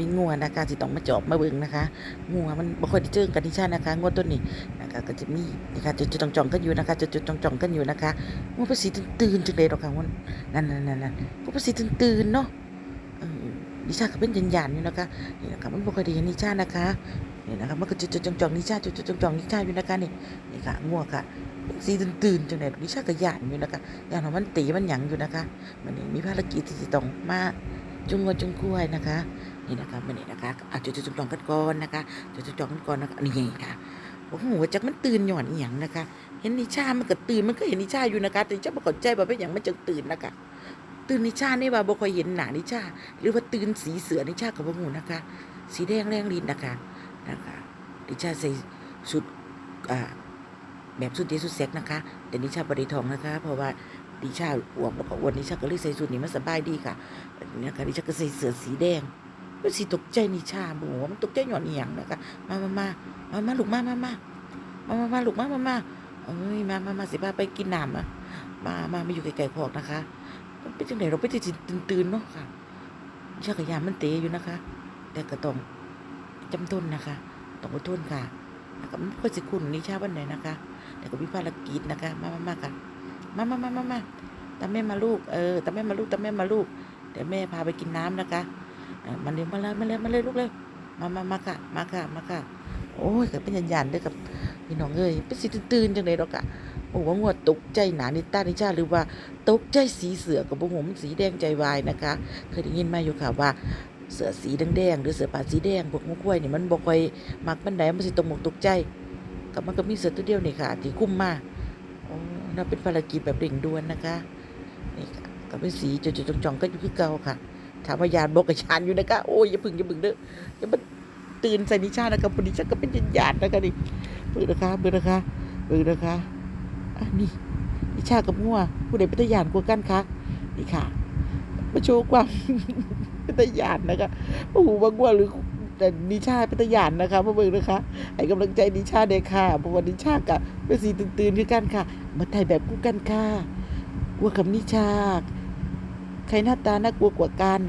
มีงัวนะคะที่ต้องมาจอบมาเบิ่งนะคะงัวมันบ่ค่อยได้เจอกันที่ชาตินะคะงัวตัวนี้นะคะก็จะมีนะคะจุดๆจ่องๆกันอยู่นะคะจุดๆจ่องๆกันอยู่นะคะงัวภาษีตื่นๆจังเลยดอกค่ะงัวนั่นๆๆๆงัวภาษีตื่นๆเนาะนิชาก็เป็นยันๆอยู่นะคะนี่นะคะมันบ่ค่อยได้เห็นนิชานะคะนี่นะคะมันก็จุดๆจ่องๆนิชาจุดๆจ่องๆนิชาอยู่นะคะนี่นี่ค่ะงัวค่ะสีตื่นๆจังเลยนิชาก็ยานอยู่นะคะยานว่ามันตีมันหยังอยู่นะคะมันนี่มีภารกิจที่ต้องมาจุงงวจุงกล้วยนะคะ นี่นะคะมันนี่นะคะอาจจะจุดจองกันก่อนนะคะจุดจองกันก่อนนะคะนี่ไงค่ะโอ้โหจักมันตื่นหย่อนอีหยังนะคะ เห็นนิชามันก็ตื่นมันก็เห็นนิชาอยู่นะคะแต่นิชาบ่เข้าใจว่าเป็นหยังมันจึงตื่นนะคะตื่นนิชานี่ว่าบ่ค่อยเห็นหน้านิชา หรือว่าตื่นสีเสือนิชาก็บ่ฮู้นะคะ สีแดงแรงลิ้นนะคะนะคะนิชาใส่สุดอ่าแบบสุดเดสุดแซกนะคะ แต่นิชาบ่ได้ทองนะคะ เพราะว่านิชาอ้วนแล้วก็อ้วนนิชาก็เลยใส่สุดนี้มันสบายดีค่ะนี่ค่ะดิฉันก็ใส่เสื้อสีแดง ก็สีตกใจนิชาโมโหมันตกใจหย่อนอียงนะคะมามามามามาลูกมามามามามามาลูกมามามาเอ้ยมามามาสิพาไปกินน้ำอะมามามาอยู่ไกลๆคอกนะคะมันเป็นจังไดเราไปจะตื่นๆเนาะค่ะชากับยามมันเตะอยู่นะคะ แต่ก็ต้องจำต้นนะคะต้องอดทนค่ะแล้วก็มันค่อยสิคุณนิชาวันไหนนะคะ แต่ก็มีภารกิจนะคะ มามามาค่ะมามามามามาตามแม่มาลูกเออตามแม่มาลูกตามแม่มาลูกเดี๋ยวแม่พาไปกินน้ำนะคะ มาเร็วมาเลยมาเลยมาเลยลูกเร็วมามามาค่ะมาค่ะมาค่ะโอ้ยเก็เป็นยันยันด้วยกับพี่น้องเอ้ยเป็นสีตื่นจังเลยดอกอะโอ้ว่างวดตกใจหนานิต้านิชาหรือว่าตกใจสีเสือกับบุหมสีแดงใจวายนะคะ เคยได้ยินมาอยู่ค่ะว่าเสือสีแดงๆหรือเสือป่าสีแดงพวกงูกล้วยนี่มันบ่ค่อยมักมันไดมันสิตกหมกตกใจก็มันก็มีเสือตัวเดียวนี่ค่ะที่คุ้มมาโอ้น่าเป็นภารกิจแบบเร่งด่วนนะคะนี่ค่ะก็เป็นสีจุดๆจ่องๆก็อยู่คือเก่าค่ะ ถามว่ายานบอกกับยานอยู่นะคะโอ้ยอย่าพึ่งอย่าพึ่งเด้ออย่ามาตื่นใส่นิชานะคะพอดีฉันก็เป็นยานนะคะนี่เบิ่งนะคะเบิ่งนะคะเบิ่งนะคะอะนี่นิชากับงัวผู้ใดเป็นตยานกว่ากันคะนี่ค่ะ มาโชว์ความเป็นตยานนะคะโอ้โหว่างัวหรือแต่นิชาเป็นตายานนะคะมาเบิ่งนะคะให้กำลังใจนิชาเด็กค่ะเพราะว่านิชากับเป็นสีตื่นๆคือกันค่ะ มาถ่ายแบบคู่กันค่ะกลัวกับนิชา ใครหน้าตาน่ากลัวกว่ากัน